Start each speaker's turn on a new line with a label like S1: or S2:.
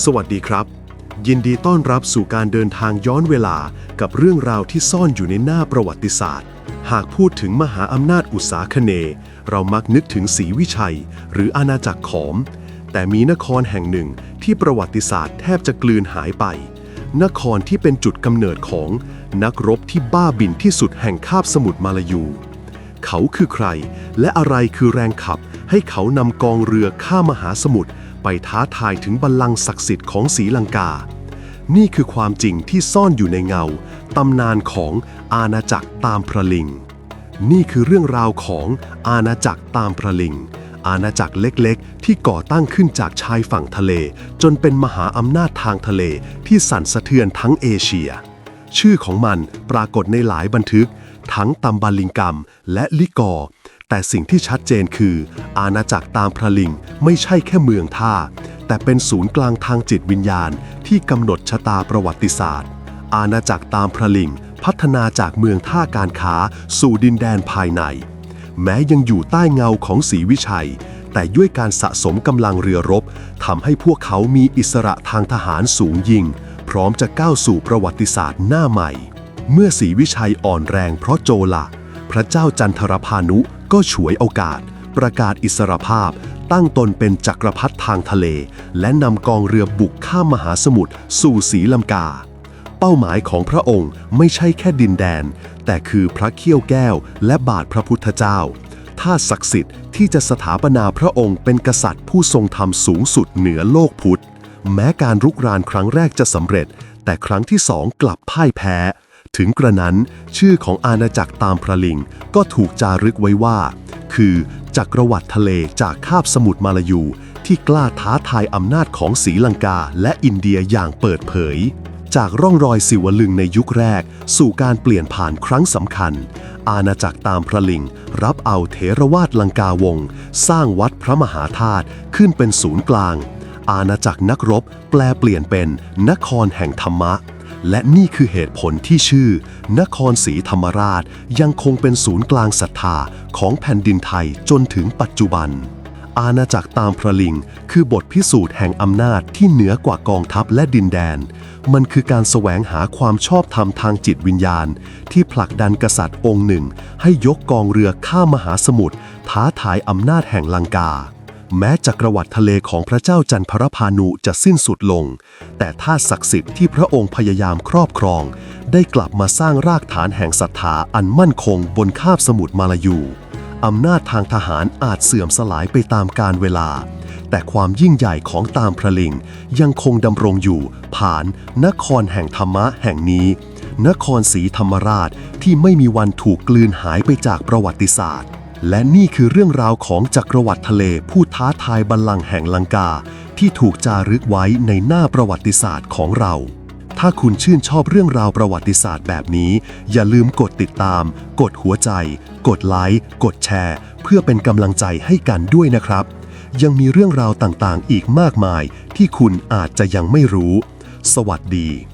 S1: สวัสดีครับ ยินดีต้อนรับสู่การเดินทางย้อนเวลากับเรื่องราวที่ซ่อนอยู่ในหน้าประวัติศาสตร์ หากพูดถึงมหาอำนาจอุตสาคเน เรามักนึกถึงศรีวิชัย หรืออาณาจักรขอม แต่มีนครแห่งหนึ่งที่ประวัติศาสตร์แทบจะกลืนหายไป นครที่เป็นจุดกำเนิดของนักรบที่บ้าบินที่สุดแห่งคาบสมุทรมาลายู เขาคือใคร และอะไรคือแรงขับให้เขานำกองเรือข้ามมหาสมุทร ไปท้าทายถึงบัลลังก์ศักดิ์สิทธิ์ของศรีลังกา นี่คือความจริงที่ซ่อนอยู่ในเงาตำนานของอาณาจักรตามพระลิง นี่คือเรื่องราวของอาณาจักรตามพระลิง อาณาจักรเล็กๆ ที่ก่อตั้งขึ้นจากชายฝั่งทะเล จนเป็นมหาอำนาจทางทะเลที่สั่นสะเทือนทั้งเอเชีย ชื่อของมันปรากฏในหลายบันทึก ทั้งตัมบาลิงกัมและลิกอร์ แต่สิ่งที่ชัดเจนคือ อาณาจักรตามพระลิงไม่ใช่แค่เมืองท่า แต่เป็นศูนย์กลางทางจิตวิญญาณที่กำหนดชะตาประวัติศาสตร์ อาณาจักรตามพระลิงพัฒนาจากเมืองท่าการค้าสู่ดินแดนภายใน แม้ยังอยู่ใต้เงาของศรีวิชัย แต่ด้วยการสะสมกำลังเรือรบทำให้พวกเขามีอิสระทางทหารสูงยิ่ง พร้อมจะก้าวสู่ประวัติศาสตร์หน้าใหม่ เมื่อศรีวิชัยอ่อนแรงเพราะโจละ พระเจ้าจันทรพานุก็ฉวยโอกาส ประกาศอิสรภาพ ตั้งตนเป็นจักรพรรดิทางทะเล และนำกองเรือบุกข้ามมหาสมุทรสู่ศรีลังกา เป้าหมายของพระองค์ไม่ใช่แค่ดินแดน แต่คือพระเขี้ยวแก้วและบาทพระพุทธเจ้าท่าศักดิ์สิทธิ์ที่จะสถาปนาพระองค์เป็นกษัตริย์ผู้ทรงธรรมสูงสุดเหนือโลกพุทธ แม้การรุกรานครั้งแรกจะสำเร็จ แต่ครั้งที่สองกลับพ่ายแพ้ ถึงกระนั้นชื่อของอาณาจักรตามพระลิงก็ถูกจารึกไว้ว่า คือจักรวรรดิทะเลจากคาบสมุทรมาลายู ที่กล้าท้าทายอำนาจของศรีลังกาและอินเดียอย่างเปิดเผย จากร่องรอยสิวลึงในยุคแรก สู่การเปลี่ยนผ่านครั้งสำคัญ อาณาจักรตามพระลิง รับเอาเถรวาทลังกาวง สร้างวัดพระมหาธาตุขึ้นเป็นศูนย์กลาง อาณาจักรนักรบแปลเปลี่ยนเป็นนครแห่งธรรมะ และนี่คือเหตุผลที่ชื่อ นครศรีธรรมราชยังคงเป็นศูนย์กลางศรัทธาของแผ่นดินไทยจนถึงปัจจุบัน อาณาจักรตามพระลิง คือบทพิสูจน์แห่งอำนาจที่เหนือกว่ากองทัพและดินแดน มันคือการแสวงหาความชอบธรรมทางจิตวิญญาณ ที่ผลักดันกษัตริย์องค์หนึ่ง ให้ยกกองเรือข้ามมหาสมุทรท้าทายอำนาจแห่งลังกา แม้จักรวรรดิทะเลของพระเจ้าจันทรพานุจะสิ้นสุดลง แต่ท่าศักดิ์สิทธิ์ที่พระองค์พยายามครอบครอง ได้กลับมาสร้างรากฐานแห่งศรัทธาอันมั่นคงบนคาบสมุทรมาลายู อำนาจทางทหารอาจเสื่อมสลายไปตามกาลเวลา แต่ความยิ่งใหญ่ของตามพระลิง ยังคงดำรงอยู่ ผ่านนครแห่งธรรมะแห่งนี้ นครศรีธรรมราชที่ไม่มีวันถูกกลืนหายไปจากประวัติศาสตร์ และนี่คือเรื่องราวของจักรวรรดิทะเลผู้ท้าทายบัลลังก์แห่งลังกา ที่ถูกจารึกไว้ในหน้าประวัติศาสตร์ของเรา ถ้าคุณชื่นชอบเรื่องราวประวัติศาสตร์แบบนี้ อย่าลืมกดติดตาม กดหัวใจ กดไลค์ กดแชร์ เพื่อเป็นกำลังใจให้กันด้วยนะครับ ยังมีเรื่องราวต่างๆ อีกมากมายที่คุณอาจจะยังไม่รู้ สวัสดี